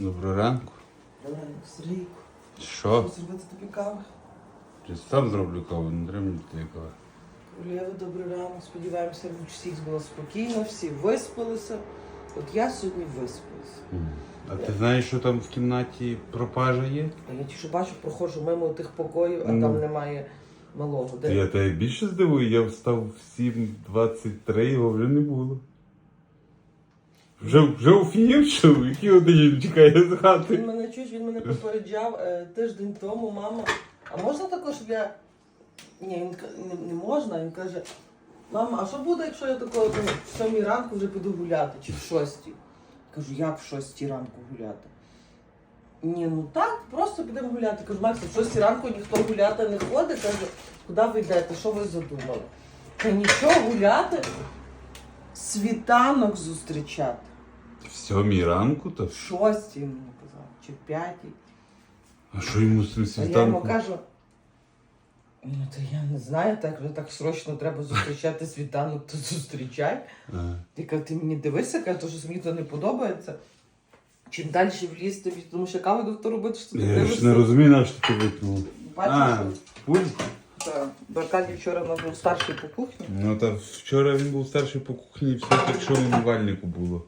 Доброго ранку. Сергійку, Що? зробити тобі кави. Я сам зроблю каву, не треба мені тобі кави. Королєва, добрий ранок. Сподіваємося, у всіх було спокійно, всі виспалися. От я сьогодні виспалася. А ти знаєш, що там в кімнаті пропажа є? А я ті, що бачу, проходжу мимо тих покоїв, а Ну. там немає малого. Де? Я тебе більше здивую, я встав в 7.23, його вже не було. Вже, вже офігівшов, які один чекає з Він мене чуєш, він мене попереджав е, тиждень тому, мама. А можна також, я. Ні, він ка- не, не можна. Він каже: мама, а що буде, якщо я такого там, в сьомій ранку вже піду гуляти, чи в шостій? Кажу, як в шостій ранку гуляти? Ні, ну так, просто підемо гуляти. Кажу, Макс, в шостій ранку ніхто гуляти не ходить. Каже, куди ви йдете? Що ви задумали? Та нічого гуляти, світанок зустрічати. Сьомій ранку, то В шостій, мені казав, чи в п'ятій. а що йому з цим А я йому світанком? кажу, ну то я не знаю, так, так срочно треба зустрічати світанок, то зустрічай. А, Ти кажу, ти мені дивишся, каже, щось мені то не подобається. Чим далі в ліс, тобі, тому що каву до хто робити, що ти Я ж дивишся. не розумію, на що ти. Бачиш, А, що пульт? Бо Аркадій вчора в нас був старший по кухні. Ну та вчора він був старший по кухні, все так, що в умивальнику було.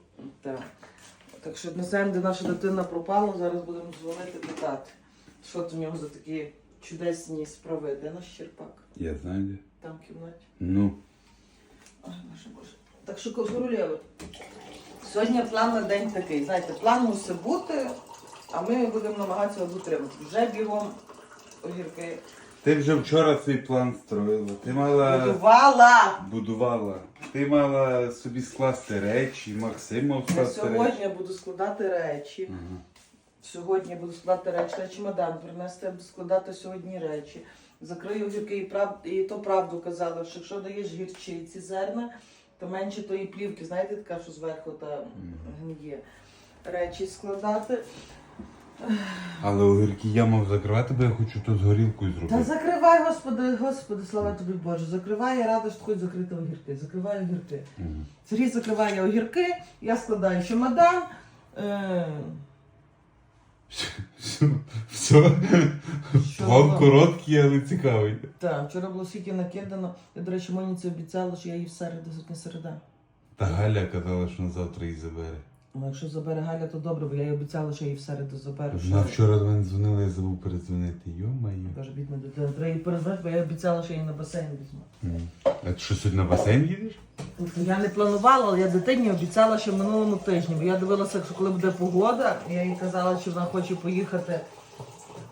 Так. Що не знаємо, де наша дитина пропала, зараз будемо дзвонити питати. Що це в нього за такі чудесні справи? Де наш Щерпак? Я знаю де. Там в кімнаті. Ну. Ой, боже, боже. Так що королеви. Сьогодні план на день такий. Знаєте, план мусить бути, а ми будемо намагатися дотримати. Вже бігом огірки. Ти вже вчора свій план строїла. Ти мала. Будувала! Будувала. Ти мала собі скласти речі, Максим мав Я скласти сьогодні речі. я буду складати речі. Ага. Сьогодні я буду складати речі на чемодан, принести, я буду складати сьогодні речі. Закрию огірки і, прав... і то правду казали, що якщо даєш гірчиці зерна, то менше тої плівки, знаєте, така, що зверху та гниє. Речі складати. Але огірки я мав закривати, бо я хочу то з горілкою Та закривай, господи, господи, слава тобі Боже, закривай, я рада, що хоч закрити огірки. Закривай огірки. Мгм. Сергій закриває огірки, я складаю чемодан. Е... Все. Все. Що План короткий, але цікавий. Так, вчора було скільки накидано. Я, до речі, Моніці обіцяла, що я її в середу, сьогодні середа. Та Галя казала, що на завтра її забере. Ну, якщо забере Галя, то добре, бо я їй обіцяла, що я її в середу заберу. Вона Що? вчора до мене дзвонила, я забув передзвонити. Йо-моє. Боже, бідна дитина. Треба її перезвати, бо я обіцяла, що я її на басейн візьму. А ти що сьогодні на басейн їдеш? Я не планувала, але я дитині обіцяла, що в минулому тижні. Бо я дивилася, що коли буде погода, я їй казала, що вона хоче поїхати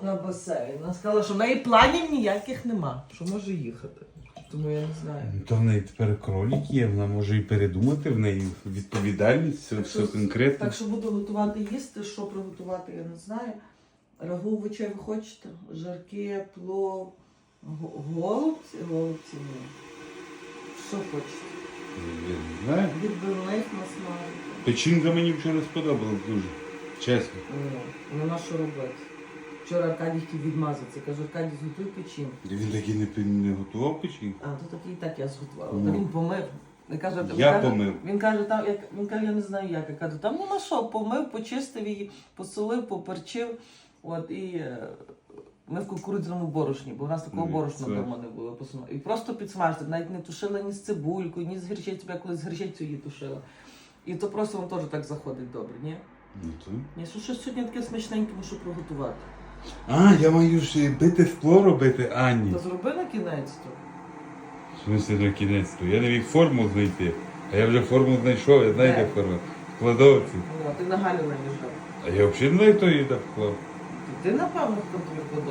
на басейн. Вона сказала, що в неї планів ніяких нема, що може їхати. Тому я не знаю. Ну, То в неї тепер кролік є, вона може і передумати, в неї відповідальність, все, все конкретно. Так що буду готувати їсти, що приготувати, я не знаю. Рагу овочей ви хочете? Жарки, плов, голубці, голубці ні. Що хочете? Я не знаю. Відбивних насмажити. Печінка мені вчора сподобалась дуже. Чесно. Ні, ну на що робити? Вчора Аркадій хотів відмазатися. Кажу, Аркадій, зготуй печінку. Він таки не, пи- не готував печінку. А, то так і так я зготувала. Ну. Та він помив. Він каже, він Я каже, помив. Він каже, там, як, він каже, я не знаю як. Я кажу, там нема що, помив, почистив її, посолив, поперчив. От, і е, ми в кукурудзяному борошні, бо у нас такого Ну, борошна це- вдома не було. посма- І просто підсмажити. Навіть не тушила ні з цибулькою, ні з гірчицею, бо я колись з гірчицею її тушила. І то просто воно теж так заходить добре, ні? Ну, то. Ні, що щось сьогодні таке смачненьке мушу приготувати. А, я маю ж бити скло робити, Ані. Та зроби на кінець то. В смысле на кінець то. Я не міг форму знайти. А я вже форму знайшов, я знаю, Де? форма. В кладовці. Ну, а ти на Галю наїжджав. А я взагалі не знаю, хто її так вклав. Ти напевно хто тобі подобається.